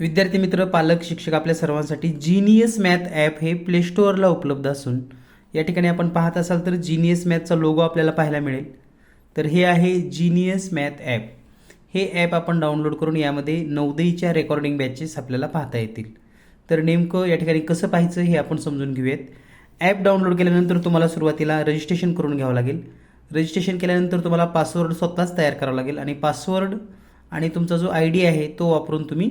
विद्यार्थी मित्र पालक शिक्षक आपल्या सर्वांसाठी जीनियस मॅथ ॲप हे प्ले स्टोअरला उपलब्ध असून या ठिकाणी आपण पाहत असाल तर जीनियस मॅथचा लोगो आपल्याला पाहायला मिळेल. तर हे आहे जीनियस मॅथ ॲप हे ॲप आपण डाउनलोड करून यामध्ये नवदईच्या रेकॉर्डिंग बॅचेस आपल्याला पाहता येतील. तर नेमकं या ठिकाणी कसं पाहायचं हे आपण समजून घेऊयात. ॲप डाउनलोड केल्यानंतर तुम्हाला सुरुवातीला रजिस्ट्रेशन करून घ्यावं लागेल. रजिस्ट्रेशन केल्यानंतर तुम्हाला पासवर्ड स्वतःच तयार करावा लागेल आणि पासवर्ड आणि तुमचा जो आय डी आहे तो वापरून तुम्ही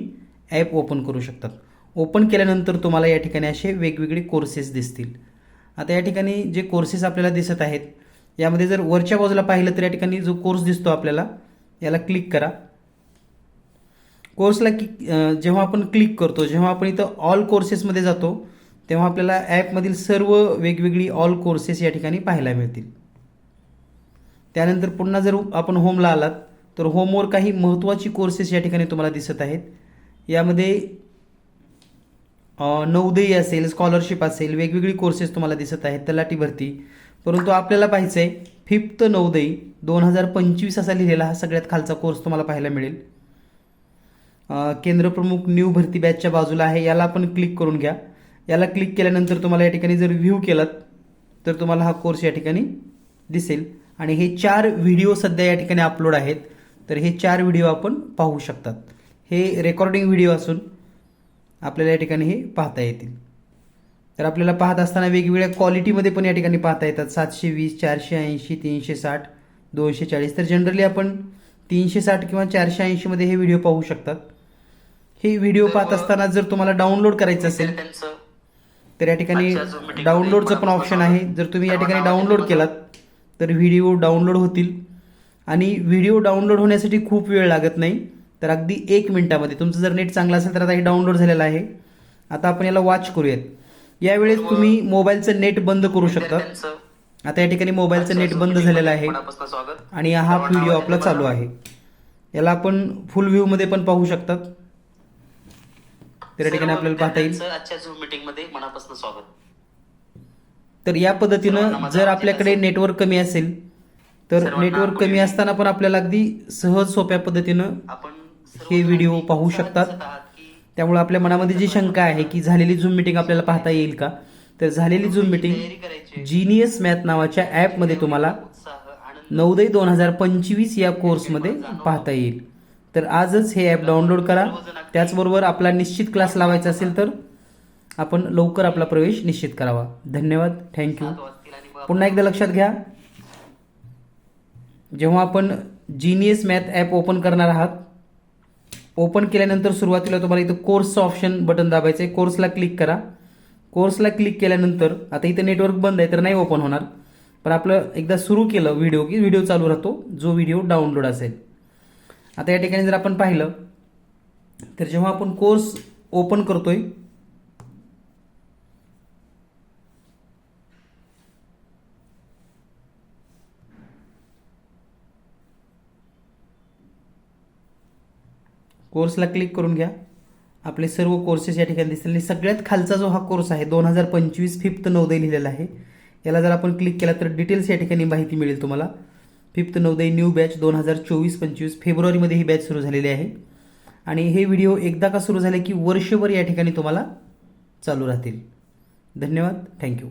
ॲप ओपन करू शकतात. ओपन केल्यानंतर तुम्हाला या ठिकाणी असे वेगवेगळे कोर्सेस दिसतील. आता या ठिकाणी जे कोर्सेस आपल्याला दिसत आहेत यामध्ये जर वरच्या बाजूला पाहिलं तर या ठिकाणी जो कोर्स दिसतो आपल्याला याला क्लिक करा. कोर्सला की जेव्हा आपण क्लिक करतो जेव्हा आपण इथं ऑल कोर्सेसमध्ये जातो तेव्हा आपल्याला ॲपमधील सर्व वेगवेगळी ऑल कोर्सेस या ठिकाणी पाहायला मिळतील. त्यानंतर पुन्हा जर आपण होमला आलात तर होमवर काही महत्त्वाची कोर्सेस या ठिकाणी तुम्हाला दिसत आहेत. यामध्ये अ, असेल स्कॉलरशिप असेल वेगवेगळी कोर्सेस तुम्हाला दिसत आहेत तलाठी भरती. परंतु आपल्याला पाहायचं आहे फिफ्थ नवोदय दोन हजार पंचवीस असा लिहिलेला हा सगळ्यात खालचा कोर्स तुम्हाला पाहायला मिळेल. केंद्रप्रमुख न्यू भरती बॅचच्या बाजूला आहे याला आपण क्लिक करून घ्या. याला क्लिक केल्यानंतर तुम्हाला या ठिकाणी जर व्ह्यू केलात तर तुम्हाला हा कोर्स या ठिकाणी दिसेल. आणि हे चार व्हिडिओ सध्या या ठिकाणी अपलोड आहेत. तर हे चार व्हिडिओ आपण पाहू शकतात. हे रेकॉर्डिंग व्हिडिओ असून आपल्याला या ठिकाणी हे पाहता येतील. तर आपल्याला पाहत असताना वेगवेगळ्या क्वालिटीमध्ये पण या ठिकाणी पाहता येतात. सातशे वीस चारशे ऐंशी तीनशे साठ दोनशे चाळीस. तर जनरली आपण तीनशे साठ किंवा चारशे ऐंशीमध्ये हे व्हिडिओ पाहू शकतात. हे व्हिडिओ पाहत असताना जर तुम्हाला डाउनलोड करायचं असेल तर या ठिकाणी डाउनलोडचं पण ऑप्शन आहे. जर तुम्ही या ठिकाणी डाउनलोड केलात तर व्हिडिओ डाउनलोड होतील. आणि व्हिडिओ डाउनलोड होण्यासाठी खूप वेळ लागत नाही. तर अगदी एक मिनिटामध्ये. तुमचं जर नेट चांगलं असेल तर आता हे डाउनलोड झालेलं आहे. आता आपण याला वॉच करूयात. यावेळेस तुम्ही मोबाईलचं नेट बंद करू शकता. आता या ठिकाणी मोबाईलचं नेट बंद झालेलं आहे. आणि हा व्हिडिओ आपला चालू आहे. याला आपण फुल व्ह्यू मध्ये पण पाहू शकतात तर या ठिकाणी आपल्याला पाहता येईल. तर या पद्धतीनं जर आपल्याकडे नेटवर्क कमी असेल तर नेटवर्क कमी असताना पण आपल्याला अगदी सहज सोप्या पद्धतीनं आपण हे व्हिडिओ पाहू शकतात. त्यामुळे आपल्या मनामध्ये जी शंका आहे की झालेली झूम मिटिंग आपल्याला पाहता येईल का? तर झालेली झूम मिटिंग जीनियस मॅथ नावाच्या ॲपमध्ये तुम्हाला नऊदे दोन हजार पंचवीस या कोर्समध्ये पाहता येईल. तर आजच हे ॲप डाउनलोड करा. त्याचबरोबर आपला निश्चित क्लास लावायचा असेल तर आपण लवकर आपला प्रवेश निश्चित करावा. धन्यवाद. थँक्यू पुन्हा एकदा लक्षात घ्या. जेव्हा आपण जीनियस मॅथ ॲप ओपन करणार आहात ओपन केल्यानंतर सुरुवातीला तुम्हाला इथं कोर्सचं ऑप्शन बटन दाबायचं आहे कोर्सला क्लिक करा. कोर्सला क्लिक केल्यानंतर आता इथं नेटवर्क बंद आहे तर नाही ओपन होणार. पण आपलं एकदा सुरू केलं व्हिडिओ की व्हिडिओ चालू राहतो. जो व्हिडिओ डाउनलोड असेल. आता या ठिकाणी जर आपण पाहिलं तर जेव्हा आपण कोर्स ओपन करतोय कोर्सला क्लिक करून घ्या. आपले सर्व कोर्सेस या ठिकाणी दिसतील. आणि सगळ्यात खालचा जो हा कोर्स आहे दोन हजार पंचवीस फिफ्थ नवोदय लिहिलेला आहे. याला जर आपण क्लिक केला तर डिटेल्स या ठिकाणी माहिती मिळेल तुम्हाला. फिफ्थ नवोदय न्यू बॅच दोन हजार चोवीस पंचवीस फेब्रुवारीमध्ये ही बॅच सुरू झालेली आहे. आणि हे व्हिडिओ एकदा का सुरू झाले की वर्षभर या ठिकाणी तुम्हाला चालू राहतील. धन्यवाद. थँक्यू